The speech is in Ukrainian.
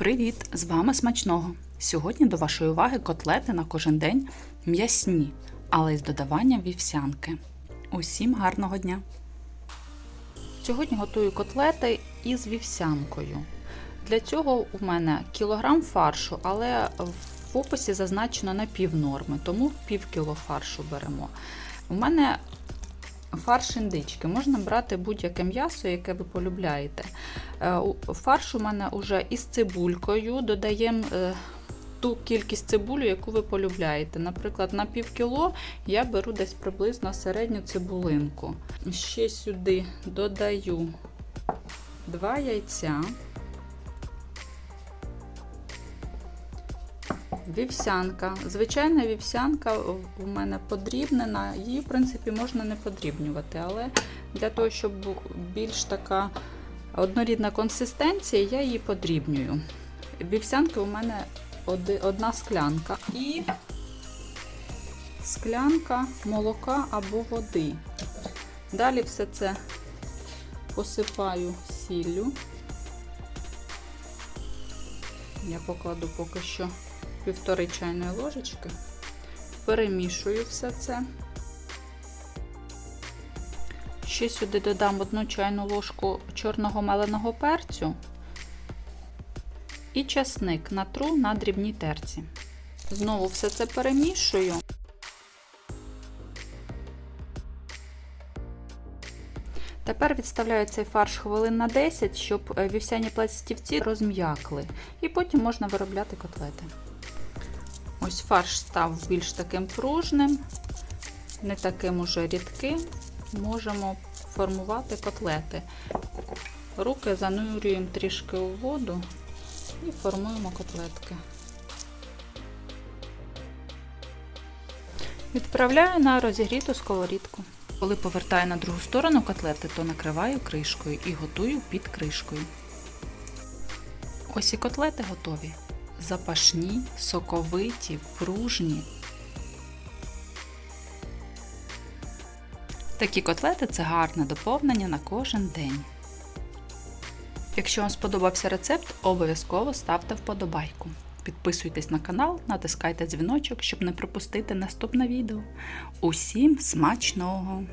Привіт! З вами смачного! Сьогодні до вашої уваги котлети на кожен день м'ясні, але із додаванням вівсянки. Усім гарного дня! Сьогодні готую котлети із вівсянкою. Для цього у мене кілограм фаршу, але в описі зазначено на пів норми, тому пів кіло фаршу беремо. У мене фарш індички. Можна брати будь-яке м'ясо, яке ви полюбляєте. Е, Фарш у мене вже із цибулькою. Додаємо е, ту кількість цибулю, яку ви полюбляєте. Наприклад, на пів кіло я беру десь приблизно середню цибулинку. Ще сюди додаю два яйця. Вівсянка. Звичайна вівсянка у мене подрібнена. Її, в принципі, можна не подрібнювати, але для того, щоб більш така однорідна консистенція, я її подрібнюю. Вівсянки у мене одна склянка і склянка молока або води. Далі все це посипаю сіллю. Я покладу поки що півтори чайної ложечки. Перемішую все це. Ще сюди додам одну чайну ложку чорного меленого перцю і часник натру на дрібній терці. Знову все це перемішую. Тепер відставляю цей фарш хвилин на 10, щоб е, вівсяні пластівці розм'якли. І потім можна виробляти котлети. Ось фарш став більш таким пружним, не таким уже рідким. Можемо формувати котлети. Руки занурюємо трішки у воду і формуємо котлетки. Відправляю на розігріту сковорідку. Коли повертаю на другу сторону котлети, то накриваю кришкою і готую під кришкою. Ось і котлети готові. Запашні, соковиті, пружні. Такі котлети це гарне доповнення на кожен день. Якщо вам сподобався рецепт, обов'язково ставте вподобайку. Підписуйтесь на канал, натискайте дзвіночок, щоб не пропустити наступне відео. Усім смачного!